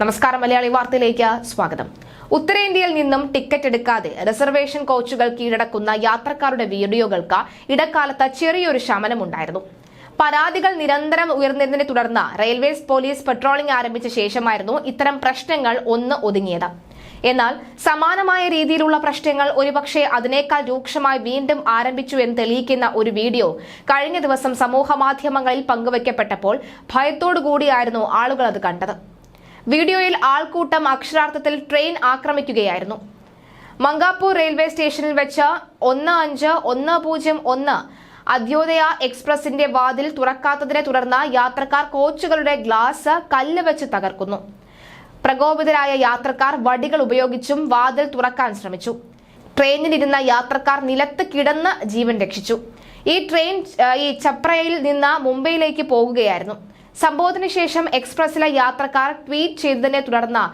നമസ്കാരം മലയാളി വാർത്തയിലേക്ക് സ്വാഗതം. ഉത്തരേന്ത്യയിൽ നിന്നും ടിക്കറ്റ് എടുക്കാതെ റിസർവേഷൻ കോച്ചുകൾ കീഴടക്കുന്ന യാത്രക്കാരുടെ വീഡിയോകൾക്ക് ഇടക്കാലത്ത് ചെറിയൊരു ശമനമുണ്ടായിരുന്നു. പരാതികൾ നിരന്തരം ഉയർന്നതിനെ തുടർന്ന് റെയിൽവേസ് പോലീസ് പെട്രോളിംഗ് ആരംഭിച്ച ശേഷമായിരുന്നു ഇത്തരം പ്രശ്നങ്ങൾ ഒന്ന് ഒതുങ്ങിയത്. എന്നാൽ സമാനമായ രീതിയിലുള്ള പ്രശ്നങ്ങൾ ഒരുപക്ഷെ അതിനേക്കാൾ രൂക്ഷമായി വീണ്ടും ആരംഭിച്ചു എന്ന് തെളിയിക്കുന്ന ഒരു വീഡിയോ കഴിഞ്ഞ ദിവസം സമൂഹ മാധ്യമങ്ങളിൽ പങ്കുവയ്ക്കപ്പെട്ടപ്പോൾ ഭയത്തോടുകൂടിയായിരുന്നു ആളുകൾ അത് കണ്ടത്. വീഡിയോയിൽ ആൾക്കൂട്ടം അക്ഷരാർത്ഥത്തിൽ ട്രെയിൻ ആക്രമിക്കുകയായിരുന്നു. മങ്കാപ്പൂർ റെയിൽവേ സ്റ്റേഷനിൽ വെച്ച് ഒന്ന് അഞ്ച് ഒന്ന് പൂജ്യം ഒന്ന് അദ്യോദയ എക്സ്പ്രസിന്റെ വാതിൽ തുറക്കാത്തതിനെ തുടർന്ന് യാത്രക്കാർ കോച്ചുകളുടെ ഗ്ലാസ് കല്ല് വെച്ച് തകർക്കുന്നു. പ്രകോപിതരായ യാത്രക്കാർ വടികൾ ഉപയോഗിച്ചും വാതിൽ തുറക്കാൻ ശ്രമിച്ചു. ട്രെയിനിലിരുന്ന യാത്രക്കാർ നിലത്ത് കിടന്ന് ജീവൻ രക്ഷിച്ചു. ഈ ട്രെയിൻ ഈ ചപ്രയിൽ നിന്ന് മുംബൈയിലേക്ക് പോകുകയായിരുന്നു. സംഭവത്തിന് ശേഷം എക്സ്പ്രസിലെ യാത്രക്കാർ ട്വീറ്റ് ചെയ്തതിനെ തുടർന്ന്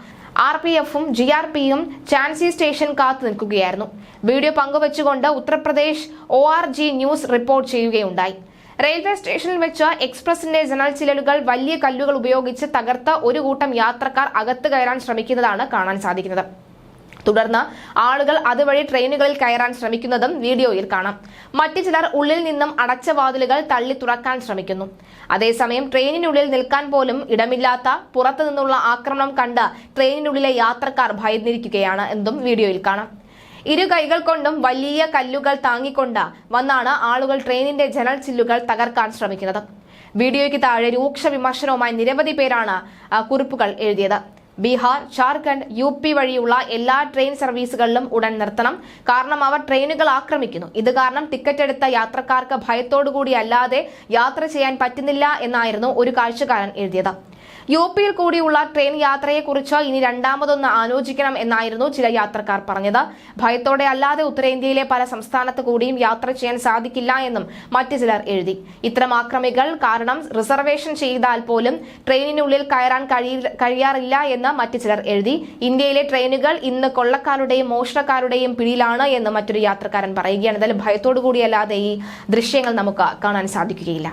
ആർ പി എഫും ജി ആർ പിയും ചാൻസി സ്റ്റേഷൻ കാത്തു നിൽക്കുകയായിരുന്നു. Video പങ്കുവച്ചുകൊണ്ട് Uttar Pradesh O R G news report ചെയ്യുകയുണ്ടായി. റെയിൽവേ സ്റ്റേഷനിൽ വെച്ച് എക്സ്പ്രസിന്റെ ജനൽ ചിലലുകൾ വലിയ കല്ലുകൾ ഉപയോഗിച്ച് തകർത്ത് ഒരു കൂട്ടം യാത്രക്കാർ അകത്ത് കയറാൻ ശ്രമിക്കുന്നതാണ് കാണാൻ സാധിക്കുന്നത്. തുടർന്ന് ആളുകൾ അതുവഴി ട്രെയിനുകളിൽ കയറാൻ ശ്രമിക്കുന്നതും വീഡിയോയിൽ കാണാം. മറ്റു ചിലർ ഉള്ളിൽ നിന്നും അടച്ച വാതിലുകൾ തള്ളി തുറക്കാൻ ശ്രമിക്കുന്നു. അതേസമയം ട്രെയിനിനുള്ളിൽ നിൽക്കാൻ പോലും ഇടമില്ലാത്ത പുറത്തു നിന്നുള്ള ആക്രമണം കണ്ട് ട്രെയിനിനുള്ളിലെ യാത്രക്കാർ ഭയന്നിരിക്കുകയാണ് എന്നും വീഡിയോയിൽ കാണാം. ഇരു കൈകൾ കൊണ്ടും വലിയ കല്ലുകൾ താങ്ങിക്കൊണ്ട് വന്നാണ് ആളുകൾ ട്രെയിനിന്റെ ജനൽ ചില്ലുകൾ തകർക്കാൻ ശ്രമിക്കുന്നത്. വീഡിയോയ്ക്ക് താഴെ രൂക്ഷ വിമർശനവുമായി നിരവധി പേരാണ് കുറിപ്പുകൾ എഴുതിയത്. ബീഹാർ ജാർഖണ്ഡ് യു പി വഴിയുള്ള എല്ലാ ട്രെയിൻ സർവീസുകളിലും ഉടൻ നിർത്തണം. കാരണം അവർ ട്രെയിനുകൾ ആക്രമിക്കുന്നു. ഇത് കാരണം ടിക്കറ്റ് എടുത്ത യാത്രക്കാർക്ക് ഭയത്തോടുകൂടി അല്ലാതെ യാത്ര ചെയ്യാൻ പറ്റുന്നില്ല എന്നായിരുന്നു ഒരു കാഴ്ചക്കാരൻ എഴുതിയത്. യു പിയിൽ കൂടിയുള്ള ട്രെയിൻ യാത്രയെക്കുറിച്ച് ഇനി രണ്ടാമതൊന്ന് ആലോചിക്കണം എന്നായിരുന്നു ചില യാത്രക്കാർ പറഞ്ഞത്. ഭയത്തോടെ അല്ലാതെ ഉത്തരേന്ത്യയിലെ പല സംസ്ഥാനത്ത് കൂടിയും യാത്ര ചെയ്യാൻ സാധിക്കില്ല എന്നും മറ്റു ചിലർ എഴുതി. ഇത്തരം ആക്രമികൾ കാരണം റിസർവേഷൻ ചെയ്താൽ പോലും ട്രെയിനിനുള്ളിൽ കയറാൻ കഴിയാറില്ല എന്ന് മറ്റു ചിലർ എഴുതി. ഇന്ത്യയിലെ ട്രെയിനുകൾ ഇന്ന് കൊള്ളക്കാരുടെയും മോഷണക്കാരുടെയും പിടിയിലാണ് എന്ന് മറ്റൊരു യാത്രക്കാരൻ പറയുകയാണ്. എന്തായാലും ഭയത്തോടു കൂടിയല്ലാതെ ഈ ദൃശ്യങ്ങൾ നമുക്ക് കാണാൻ സാധിക്കുകയില്ല.